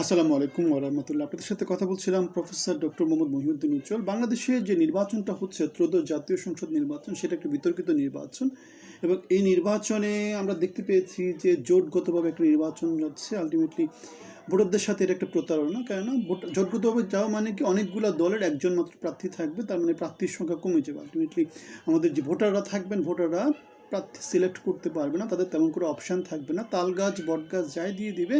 আসসালামু আলাইকুম ওরহমতুল্লাহ আপনাদের সাথে কথা বলছিলাম প্রফেসর ডক্টর মোহাম্মদ মহিউদ্দিন উজ্জ্বল। বাংলাদেশে যে নির্বাচনটা হচ্ছে, ত্রয়োদশ জাতীয় সংসদ নির্বাচন, সেটা একটা বিতর্কিত নির্বাচন। এবং এই নির্বাচনে আমরা দেখতে পেয়েছি যে জোটগতভাবে একটা নির্বাচন যাচ্ছে। আলটিমেটলি ভোটারদের সাথে এটা একটা প্রতারণা। কেননা ভোট জোটগতভাবে যাওয়া মানে কি? অনেকগুলো দলের একজন মাত্র প্রার্থী থাকবে। তার মানে প্রার্থীর সংখ্যা কমে যাবে। আলটিমেটলি আমাদের যে ভোটাররা থাকবেন, ভোটাররা প্রার্থী সিলেক্ট করতে পারবে না, তাদের তেমন করে অপশান থাকবে না। তাল গাছ, বট গাছ যাই দিয়ে দিবে,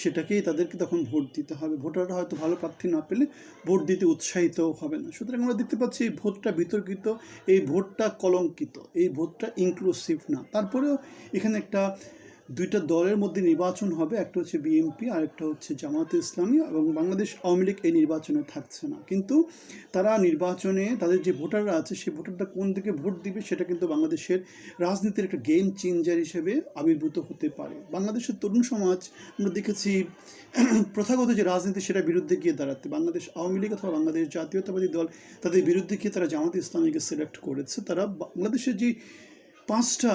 সেটাকেই তাদেরকে তখন ভোট দিতে হবে। ভোটাররা হয়তো ভালো প্রার্থী না পেলে ভোট দিতে উৎসাহিত হবে না। সুতরাং আমরা দেখতে পাচ্ছি এই ভোটটা বিতর্কিত, এই ভোটটা কলঙ্কিত, এই ভোটটা ইনক্লুসিভ না। তারপরেও এখানে একটা দুইটা দলের মধ্যে নির্বাচন হবে, একটা হচ্ছে বিএনপি আর একটা হচ্ছে জামাতে ইসলামী এবং বাংলাদেশ আওয়ামী লীগ এই নির্বাচনে থাকছে না। কিন্তু তারা নির্বাচনে তাদের যে ভোটাররা আছে, সেই ভোটারটা কোন দিকে ভোট দিবে সেটা কিন্তু বাংলাদেশের রাজনীতির একটা গেম চেঞ্জার হিসেবে আবির্ভূত হতে পারে। বাংলাদেশের তরুণ সমাজ, আমরা দেখেছি প্রথাগত যে রাজনীতি সেটার বিরুদ্ধে গিয়ে দাঁড়াতে। বাংলাদেশ আওয়ামী লীগ অথবা বাংলাদেশ জাতীয়তাবাদী দল তাদের বিরুদ্ধে গিয়ে তারা জামাত ইসলামীকে সিলেক্ট করেছে। তারা বাংলাদেশের যে পাঁচটা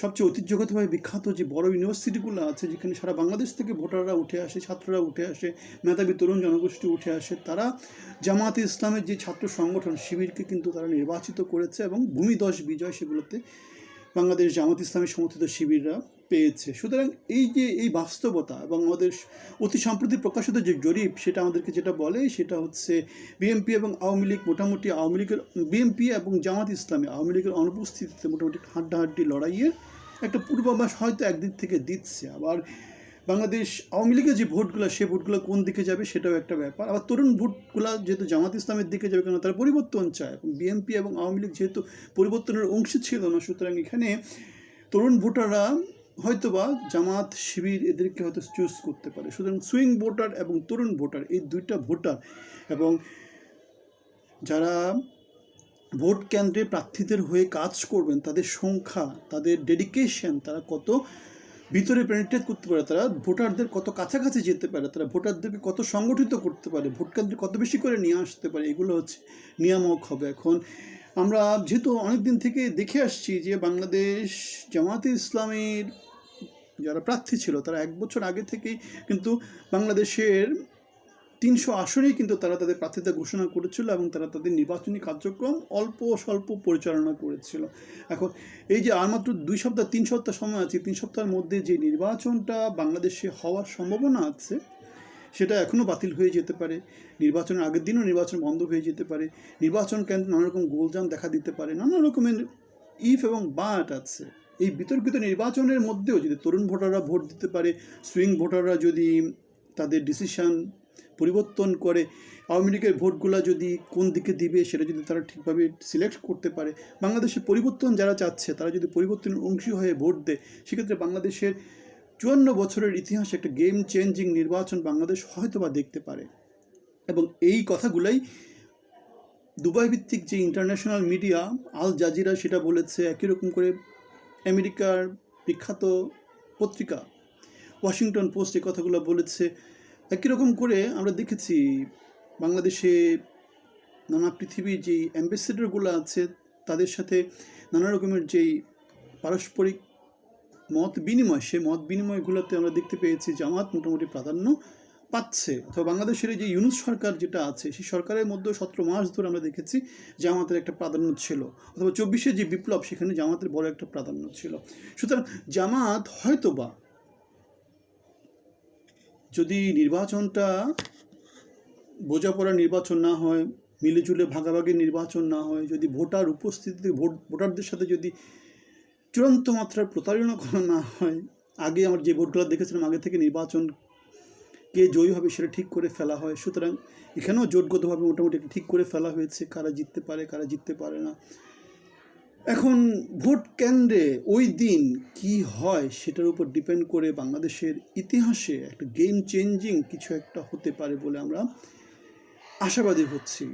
সবচেয়ে ঐতিহ্যগতভাবে বিখ্যাত যে বড় ইউনিভার্সিটিগুলো আছে, যেখানে সারা বাংলাদেশ থেকে ভোটাররা উঠে আসে, ছাত্ররা উঠে আসে, মেধাবী তরুণ জনগোষ্ঠী উঠে আসে, তারা জামাতে ইসলামের যে ছাত্র সংগঠন শিবিরকে কিন্তু তারা নির্বাচিত করেছে এবং ভূমিদশ বিজয় সেগুলোতে বাংলাদেশ জামাত ইসলামের সমর্থিত শিবিররা পেয়েছে। সুতরাং এই যে এই বাস্তবতা এবং আমাদের অতি সম্প্রতি প্রকাশিত যে জরিপ, সেটা আমাদেরকে যেটা বলে, সেটা হচ্ছে বিএনপি এবং আওয়ামী লীগ মোটামুটি আওয়ামী লীগের, বিএনপি এবং জামাত ইসলামী আওয়ামী লীগের অনুপস্থিতিতে মোটামুটি হাড্ডাহাড্ডি লড়াইয়ের একটা পূর্বাভাস হয়তো একদিক থেকে দিচ্ছে। আবার বাংলাদেশ আওয়ামী লীগের যে ভোটগুলো, সে ভোটগুলো কোন দিকে যাবে সেটাও একটা ব্যাপার। আবার তরুণ ভোটগুলো যেহেতু জামাত ইসলামের দিকে যাবে কেন, তারা পরিবর্তন চায়। বিএনপি এবং আওয়ামী লীগ যেহেতু পরিবর্তনের অংশ ছিল না, সুতরাং এখানে তরুণ ভোটাররা হয়তোবা জামাত, শিবির এদেরকে হয়তো চুজ করতে পারে। সুতরাং সুইং ভোটার এবং তরুণ ভোটার এই দুইটা ভোটার এবং যারা ভোট কেন্দ্রে প্রার্থীদের হয়ে কাজ করবেন, তাদের সংখ্যা, তাদের ডেডিকেশন তারা কত ভিতরে পেনিট্রেট করতে পারে, তারা ভোটারদের কত কাছাকাছি যেতে পারে, তারা ভোটারদেরকে কত সংগঠিত করতে পারে ভোট কেন্দ্রে কত বেশি করে নিয়ে আসতে পারে, এগুলো হচ্ছে নিয়ামক হবে এখন। আমরা যেহেতু অনেক দিন থেকে দেখে আসছি যে বাংলাদেশ জামাতে ইসলামের যারা প্রার্থী ছিল, তারা এক বছর আগে থেকেই কিন্তু বাংলাদেশের তিনশো আসনেই কিন্তু তারা তাদের প্রার্থিতা ঘোষণা করেছিল এবং তারা তাদের নির্বাচনী কার্যক্রম অল্প স্বল্প পরিচালনা করেছিল। এখন এই যে আর মাত্র দুই সপ্তাহ, তিন সপ্তাহ সময় আছে, তিন সপ্তাহের মধ্যে যে নির্বাচনটা বাংলাদেশে হওয়ার সম্ভাবনা আছে, সেটা এখনও বাতিল হয়ে যেতে পারে। নির্বাচনের আগের দিনও নির্বাচন বন্ধ হয়ে যেতে পারে। নির্বাচন কেন্দ্রে নানা রকম গোলজাম দেখা দিতে পারে। নানা রকমের ইফ এবং বাট আছে। এই বিতর্কিত নির্বাচনের মধ্যেও যদি তরুণ ভোটাররা ভোট দিতে পারে, সুইং ভোটাররা যদি তাদের ডিসিশন পরিবর্তন করে, আওয়ামী লীগের ভোটগুলো যদি কোন দিকে দিবে সেটা যদি তারা ঠিকভাবে সিলেক্ট করতে পারে বাংলাদেশের পরিবর্তন যারা চাচ্ছে তারা যদি পরিবর্তনের অংশী হয়ে ভোট দেয়, সেক্ষেত্রে বাংলাদেশের চুয়ান্ন বছরের ইতিহাসে একটা গেম চেঞ্জিং নির্বাচন বাংলাদেশ হয়তো বা দেখতে পারে। এবং এই কথাগুলাই দুবাই ভিত্তিক যে ইন্টারন্যাশনাল মিডিয়া আল জাজিরা সেটা বলেছে, একই রকম করে আমেরিকার বিখ্যাত পত্রিকা, ওয়াশিংটন পোস্ট এই কথাগুলো বলেছে। একই রকম করে আমরা দেখেছি বাংলাদেশে নানা পৃথিবীর যেই অ্যাম্বাসেডারগুলো আছে, তাদের সাথে নানা রকমের যেই পারস্পরিক মত বিনিময়, সেই মত বিনিময়গুলোতে আমরা দেখতে পেয়েছি জামাত মোটামুটি প্রাধান্য পাচ্ছে। অথবা বাংলাদেশের যে ইউনুস সরকার যেটা আছে, সেই সরকারের মধ্যে সতেরো মাস ধরে আমরা দেখেছি জামাতের একটা প্রাধান্য ছিল, অথবা চব্বিশে যে বিপ্লব, সেখানে জামাতের বড় একটা প্রাধান্য ছিল। সুতরাং জামাত হয়তোবা যদি নির্বাচনটা বোঝাপড়া নির্বাচন না হয়, মিলেজুলে ভাগাভাগি নির্বাচন না হয়, যদি ভোটার উপস্থিতিতে, ভোট, ভোটারদের সাথে যদি চূড়ান্ত মাত্রার প্রতারণা করা না হয়, আগে আমার যে ভোটগুলো দেখেছিলাম, আগে থেকে নির্বাচন কে জয়ী হবে সেটা ঠিক করে ফেলা হয়। সুতরাং এখানেও জোটগতভাবে মোটামুটি ঠিক করে ফেলা হয়েছে, কারা জিততে পারে, কারা জিততে পারে না। এখন ভোট কেন্দ্রে ওই দিন কি হয় সেটার উপর ডিপেন্ড করে বাংলাদেশের ইতিহাসে একটা গেম চেঞ্জিং কিছু একটা হতে পারে বলে আমরা আশাবাদী হচ্ছি।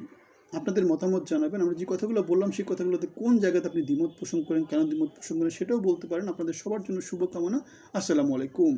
আপনাদের মতামত জানাবেন। আমরা যে কথাগুলো বললাম সেই কথাগুলোতে কোন জায়গাতে আপনি দ্বিমত পোষণ করেন, কেন দ্বিমত পোষণ করেন সেটাও বলতে পারেন। আপনাদের সবার জন্য শুভকামনা। আসসালামু আলাইকুম।